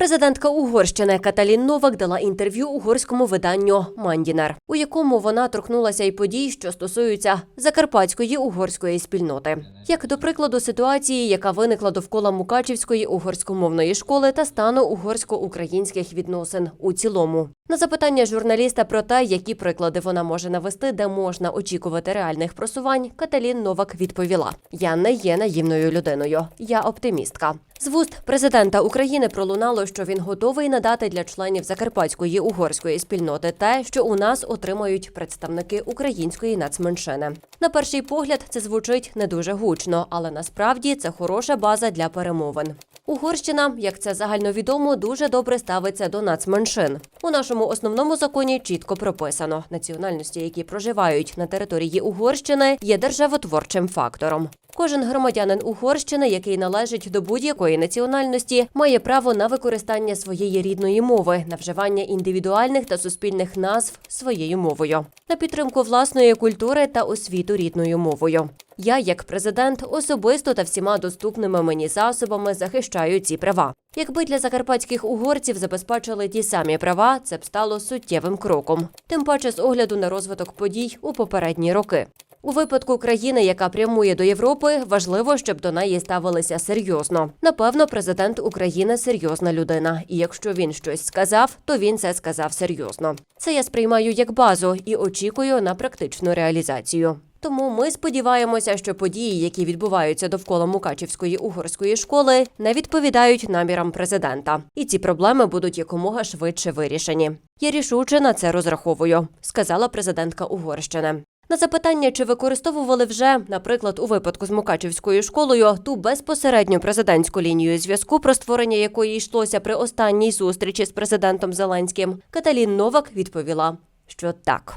Президентка Угорщини Каталін Новак дала інтерв'ю угорському виданню Мандінер, у якому вона торкнулася й подій, що стосуються закарпатської угорської спільноти, як до прикладу ситуації, яка виникла довкола Мукачівської угорськомовної школи та стану угорсько-українських відносин у цілому. На запитання журналіста про те, які приклади вона може навести, де можна очікувати реальних просувань, Каталін Новак відповіла: Я не є наївною людиною, я оптимістка. З вуст президента України пролунало, що він готовий надати для членів закарпатської угорської спільноти те, що у нас отримають представники української нацменшини. На перший погляд це звучить не дуже гучно, але насправді це хороша база для перемовин. Угорщина, як це загальновідомо, дуже добре ставиться до нацменшин. У нашому основному законі чітко прописано: національності, які проживають на території Угорщини, є державотворчим фактором. Кожен громадянин Угорщини, який належить до будь-якої національності, має право на використання своєї рідної мови, на вживання індивідуальних та суспільних назв своєю мовою, на підтримку власної культури та освіту рідною мовою. Я, як президент, особисто та всіма доступними мені засобами захищаю ці права. Якби для закарпатських угорців забезпечили ті самі права, це б стало суттєвим кроком. Тим паче з огляду на розвиток подій у попередні роки. У випадку країни, яка прямує до Європи, важливо, щоб до неї ставилися серйозно. Напевно, президент України серйозна людина, і якщо він щось сказав, то він це сказав серйозно. Це я сприймаю як базу і очікую на практичну реалізацію. Тому ми сподіваємося, що події, які відбуваються довкола Мукачівської угорської школи, не відповідають намірам президента, і ці проблеми будуть якомога швидше вирішені. Я рішуче на це розраховую, сказала президентка Угорщини. На запитання, чи використовували вже, наприклад, у випадку з Мукачівською школою, ту безпосередню президентську лінію зв'язку, про створення якої йшлося при останній зустрічі з президентом Зеленським, Каталін Новак відповіла, що так.